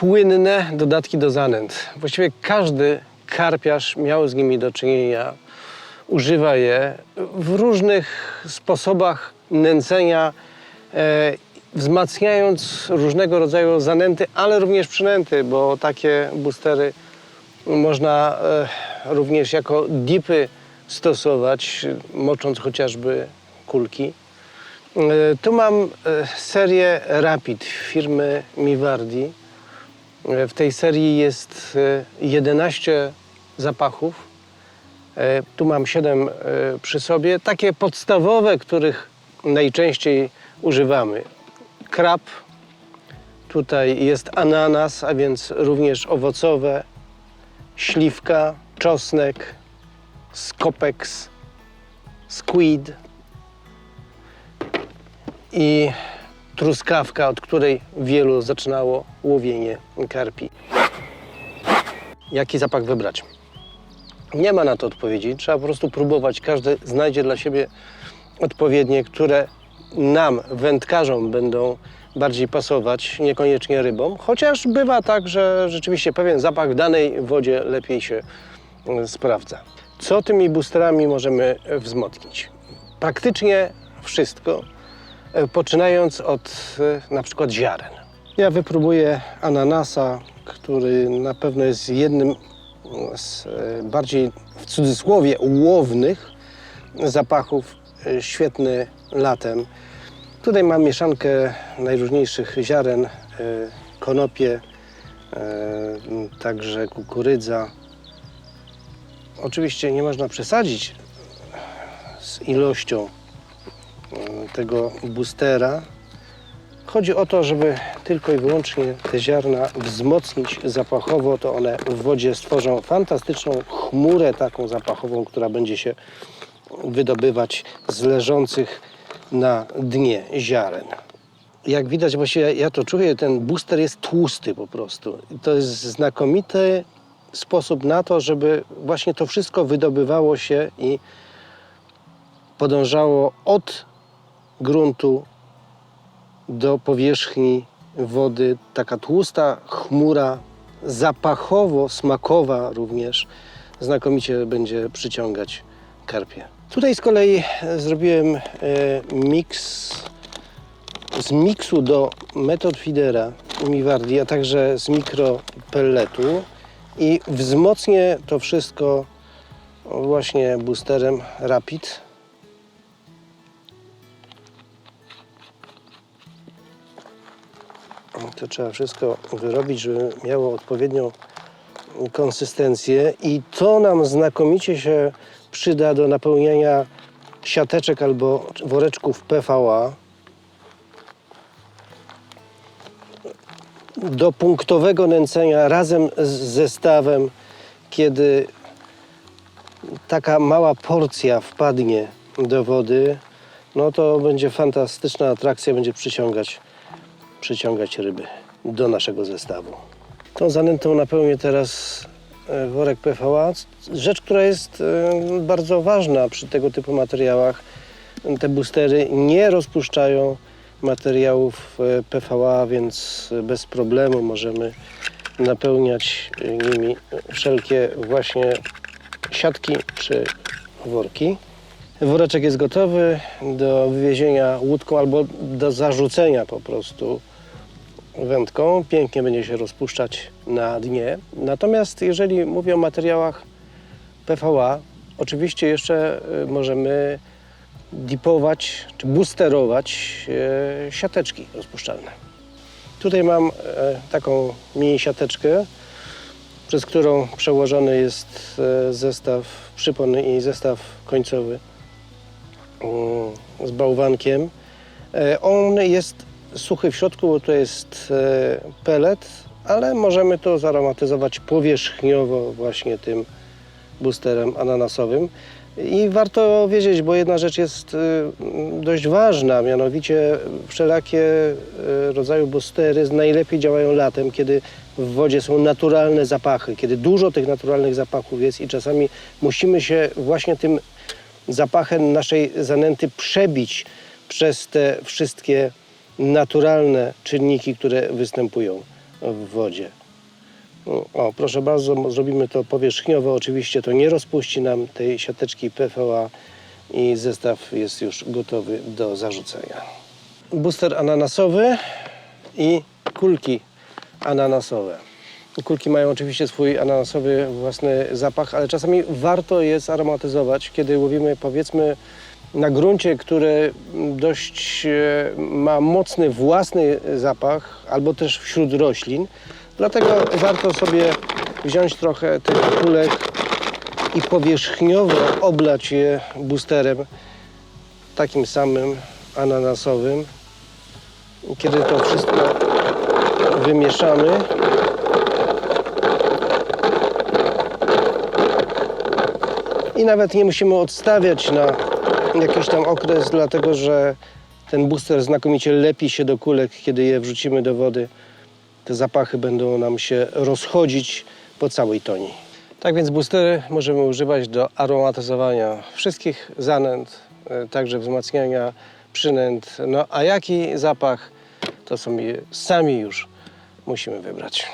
płynne dodatki do zanęt. Właściwie każdy karpiarz miał z nimi do czynienia, używa je w różnych sposobach nęcenia, e, wzmacniając różnego rodzaju zanęty, ale również przynęty, bo takie boostery można e, również jako dipy stosować, mocząc chociażby kulki. E, Tu mam e, serię Rapid firmy Mivardi. E, W tej serii jest e, 11 zapachów. E, Tu mam 7 e, przy sobie, takie podstawowe, których najczęściej używamy. Krab, tutaj jest ananas, a więc również owocowe, śliwka, czosnek, skopeks, squid i truskawka, od której wielu zaczynało łowienie karpi. Jaki zapach wybrać? Nie ma na to odpowiedzi. Trzeba po prostu próbować. Każdy znajdzie dla siebie odpowiednie, które nam, wędkarzom, będą bardziej pasować, niekoniecznie rybom. Chociaż bywa tak, że rzeczywiście pewien zapach w danej wodzie lepiej się e, sprawdza. Co tymi boosterami możemy wzmocnić? Praktycznie wszystko, poczynając od e, na przykład ziaren. Ja wypróbuję ananasa, który na pewno jest jednym z e, bardziej w cudzysłowie łownych zapachów, e, świetny latem. Tutaj mam mieszankę najróżniejszych ziaren, e, konopie, e, także kukurydza. Oczywiście nie można przesadzić z ilością e, tego boostera. Chodzi o to, żeby tylko i wyłącznie te ziarna wzmocnić zapachowo, to one w wodzie stworzą fantastyczną chmurę taką zapachową, która będzie się wydobywać z leżących na dnie ziaren. Jak widać, właściwie ja to czuję, ten booster jest tłusty po prostu. To jest znakomity sposób na to, żeby właśnie to wszystko wydobywało się i podążało od gruntu do powierzchni wody. Taka tłusta chmura, zapachowo, smakowa również, znakomicie będzie przyciągać karpie. Tutaj z kolei zrobiłem e, miks z miksu do metod feedera Miwardi, a także z mikropelletu i wzmocnię to wszystko właśnie boosterem Rapid. To trzeba wszystko wyrobić, żeby miało odpowiednią konsystencję i to nam znakomicie się przyda do napełniania siateczek albo woreczków PVA. Do punktowego nęcenia razem z zestawem, kiedy taka mała porcja wpadnie do wody, no to będzie fantastyczna atrakcja, będzie przyciągać, przyciągać ryby do naszego zestawu. Tą zanętą napełnię teraz e, worek PVA. Rzecz, która jest e, bardzo ważna przy tego typu materiałach. Te boostery nie rozpuszczają materiałów e, PVA, więc bez problemu możemy napełniać nimi wszelkie właśnie siatki czy worki. Woreczek jest gotowy do wywiezienia łódką albo do zarzucenia po prostu wędką. Pięknie będzie się rozpuszczać na dnie. Natomiast jeżeli mówię o materiałach PVA, oczywiście jeszcze y, możemy dipować czy boosterować e, siateczki rozpuszczalne. Tutaj mam e, taką mini siateczkę, przez którą przełożony jest zestaw przypon i zestaw końcowy z bałwankiem. On jest suchy w środku, bo to jest e, pelet, ale możemy to zaromatyzować powierzchniowo właśnie tym boosterem ananasowym. I warto wiedzieć, bo jedna rzecz jest e, dość ważna, mianowicie wszelakie e, rodzaju boostery najlepiej działają latem, kiedy w wodzie są naturalne zapachy, kiedy dużo tych naturalnych zapachów jest i czasami musimy się właśnie tym zapachem naszej zanęty przebić przez te wszystkie naturalne czynniki, które występują w wodzie. O, proszę bardzo, zrobimy to powierzchniowo. Oczywiście to nie rozpuści nam tej siateczki PVA i zestaw jest już gotowy do zarzucenia. Booster ananasowy i kulki ananasowe. Kulki mają oczywiście swój ananasowy własny zapach, ale czasami warto jest aromatyzować, kiedy łowimy powiedzmy na gruncie, który dość e, ma mocny własny zapach, albo też wśród roślin. Dlatego warto sobie wziąć trochę tych kulek i powierzchniowo oblać je boosterem takim samym ananasowym. Kiedy to wszystko wymieszamy, i nawet nie musimy odstawiać na jakiś tam okres, dlatego że ten booster znakomicie lepi się do kulek, kiedy je wrzucimy do wody. Te zapachy będą nam się rozchodzić po całej toni. Tak więc boostery możemy używać do aromatyzowania wszystkich zanęt, e, także wzmacniania przynęt. No a jaki zapach, to sobie sami już musimy wybrać.